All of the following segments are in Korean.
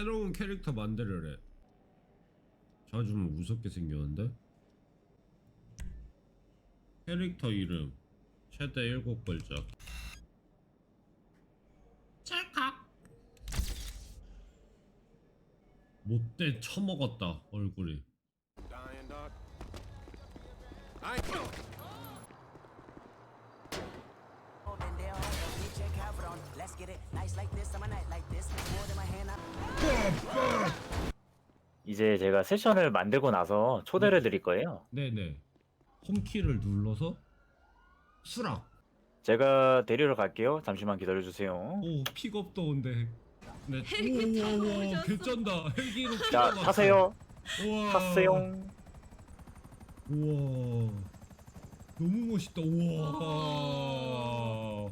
새로운 캐릭터 만들으래. 저좀 무섭게 생겼는데? 캐릭터 이름. 최대 7글자. 찰칵! 못돼 처먹었다 얼굴이 이제 제가 세션을 만들고 나서 초대를 드릴 거예요. 네네 홈키를 눌러서 수락 제가 데리러 갈게요. 잠시만 기다려 주세요. 오 픽업도 온대 네. 헬기 타고 오셨어. 개쩐다 헬기로 자. 타세요. 우와 타세요. 우와 너무 멋있다 우와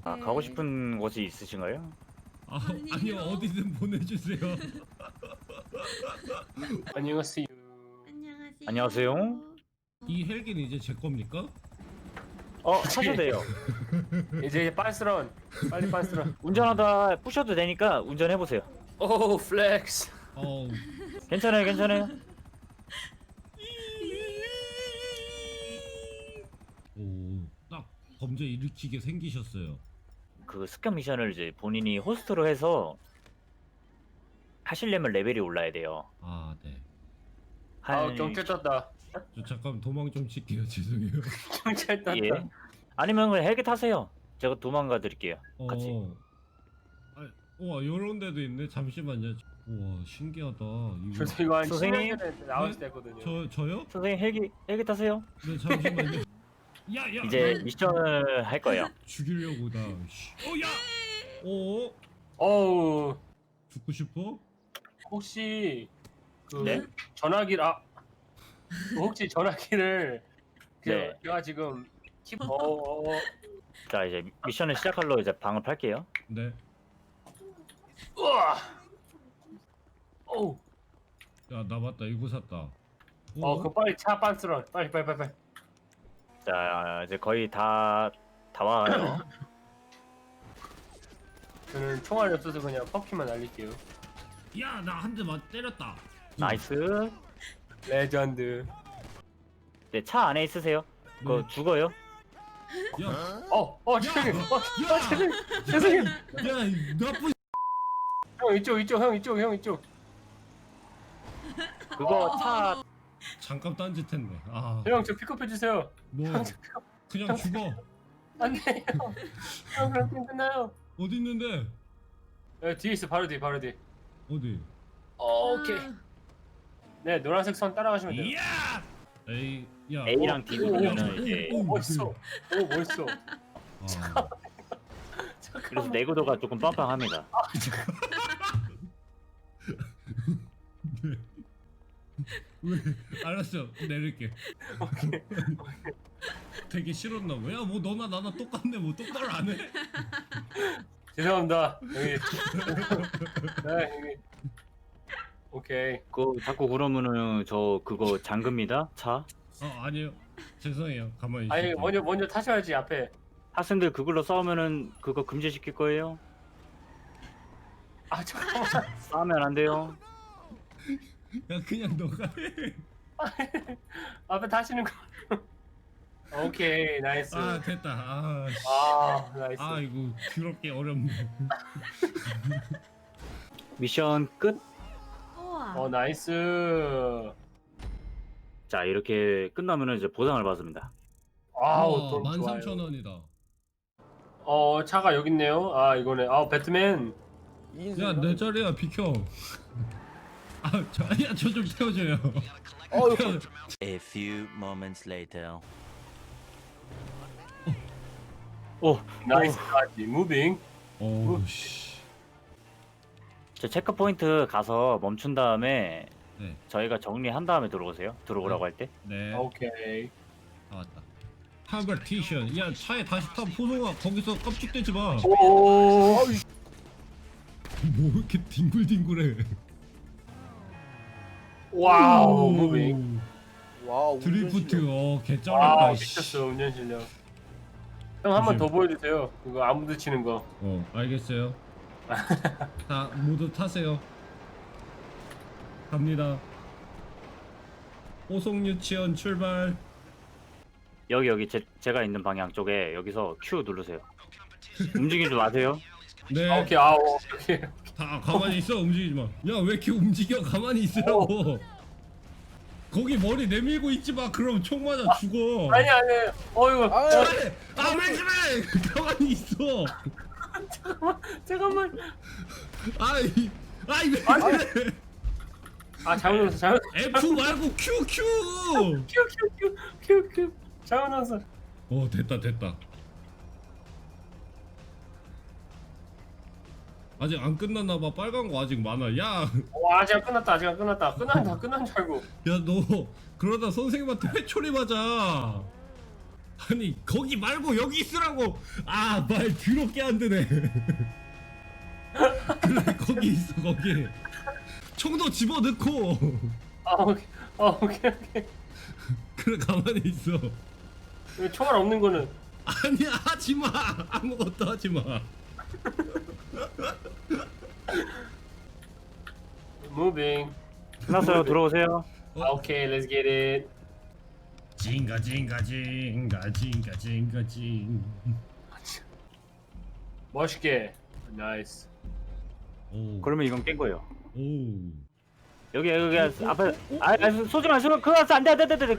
아, 가고 싶은 곳이 있으신가요? 아, 아니요. 아니요 어디든 보내주세요 안녕하세요. 안녕하세요. 안녕하세요. 이 헬기는 이제 제 겁니까? 어, 타셔도 돼요. 이제 빤스런 빨리 빤스런. 운전하다 부셔도 되니까 운전해 보세요. 오 플렉스. 어우 괜찮아요, 괜찮아요. 오 딱 범죄 일으키게 생기셨어요 그 습격 미션을 이제 본인이 호스트로 해서 하시려면 레벨이 올라야 돼요. 아 네 아 한 경찰 떴다. 저 잠깐 도망 좀 칠게요 죄송해요 경찰 떴다. 예. 아니면 그냥 헬기 타세요. 제가 도망가 드릴게요. 같이. 어. 아, 우와 요런 데도 있네 잠시만요 우와 신기하다 이거 저 이거 한 선생님? 10년 전에 나왔을 때거든요. 저, 저요? 선생님 헬기 헬기 타세요. 네 잠시만요 야야 이제 미션을 할 거예요. 죽이려고 나 씨. 어 야! 어? 어우 죽고 싶어? 혹시 그 네? 전화기를 아그 혹시 전화기를 그 네. 제가 지금 키 어, 어, 어. 자 이제 미션을 시작할로 이제 방을 팔게요. 네 우와. 어우. 야나 맞다 이거 샀다 어, 그 빨리 차. 빨리 빨리 빨리 빨리. 자 이제 거의 다 다 와요. 저는 총알이 없어서 그냥 퍼키만 날릴게요. 야 나 한 대 맞 때렸다 나이스. 레전드. 네, 차 안에 있으세요. 그거 네. 죽어요. 야, 어, 어, 죄송해요. 어, 야, 죄송해요. 야, 이 나쁜 형 이쪽 이쪽 형 이쪽 형 이쪽. 그거 차 잠깐 딴짓했네. 아, 형 저 픽업해 주세요. 뭐형저 픽업. 그냥 죽어. 안돼 형. 형 그럼 게임 끝나요. 어디 있는데? 네, 뒤에 있어 바로 뒤 바로 뒤. 어디? 어, 오케이. 네 노란색 선 따라가시면 돼요. 이야! 에이, 야. A랑 누르면은 오, 이제 오. 멋있어. 오 멋있어. 아, 그래서 내구도가 조금 빵빵합니다. 왜? 알았어, 내릴게. 되게 싫었나 봐. 야, 뭐 너나 나나 똑같네. 뭐 똑바로 안 해? 죄송합니다. 여기. 네 여기. 오케이. 그 자꾸 그러면은 저 그거 잠급니다. 차. 어, 아니요. 죄송해요. 가만히 아니 있을게요. 먼저 먼저 타셔야지 앞에. 학생들 그걸로 싸우면은 그거 금지시킬 거예요. 아 잠깐만. 싸우면 안 돼요. 야, 그냥 너가 해. 앞에 타시는 거. 오케이 나이스. 아, 됐다. 아, 씨. 아 나이스. 아, 이거 더럽게 어렵네. 미션 끝. 우와. 어 나이스. 자 이렇게 끝나면은 이제 보상을 받습니다. 아우 돈 좋아요. 13,000원이다. 어 차가 여기 있네요. 아 이거네. 아 배트맨. 야, 내 자리야, 비켜. 아, 저, 야, 저좀 태워줘요. 어 태워- A few moments later. 오, 나이스까지 무빙. 어우, 씨. 저 체크 포인트 가서 멈춘 다음에 네, 저희가 정리한 다음에 들어오세요. 들어오라고 할 때. 네. 오케이. 아, 맞다. 하버티션. 야, 차에 다시 타, 포송아. 거기서 깜찍대지 마. 오. 뭐 이렇게 뒹굴뒹굴해. 와우 무빙. 와우. 드리프트, 어, 와 개쩔었다. 씨. 미쳤어 운전 실력. 형 한 번 더. 보여주세요. 그거 아무도 치는 거. 어, 알겠어요. 자, 모두 타세요. 갑니다. 호송 유치원 출발. 여기 여기 제, 제가 있는 방향 쪽에 여기서 Q 누르세요. 움직이지 마세요. 네. 아, 오케이 아 오케이 오케이. 다 가만히 있어 움직이지 마. 야 왜 이렇게 움직여? 가만히 있으라고. 거기 머리 내밀고 있지 마. 그럼 총 맞아 죽어. 아니 아니 어이구 아, 어, 아왜 그래? 가만히 있어. 잠깐만 아이 아이 왜 그래? 아 잘못 눌렀어 잘못 F 말고 Q Q. 큐큐큐큐큐 잘못 눌렀어 어 됐다 됐다. 아직 안 끝났나 봐. 빨간 거 아직 많아. 야, 와 아직 안 끝났다 아직 안 끝났다 끝난다 끝난 줄 알고 야 너 그러다 선생님한테 회초리 맞아. 아니 거기 말고 여기 있으라고. 아 말 더럽게 안 되네. 그래 거기 있어 거기. 총도 집어 넣고. 아 오케이 아 오케이 오케이 그래 가만히 있어. 총알 없는 거는 아니야 하지 마. 아무것도 하지 마. 무빙 끝났어요. 들어오세요. 아 오케이 렛츠 겟 잇. 징가 징가 징가 징가 징가 징. 멋있게 나이스 오. 그러면 이건 깬 거예요. 오. 여기 여기 앞에 아, 아 쏘지 마, 쏘지 마. 그거 안돼 안돼 안돼 안돼.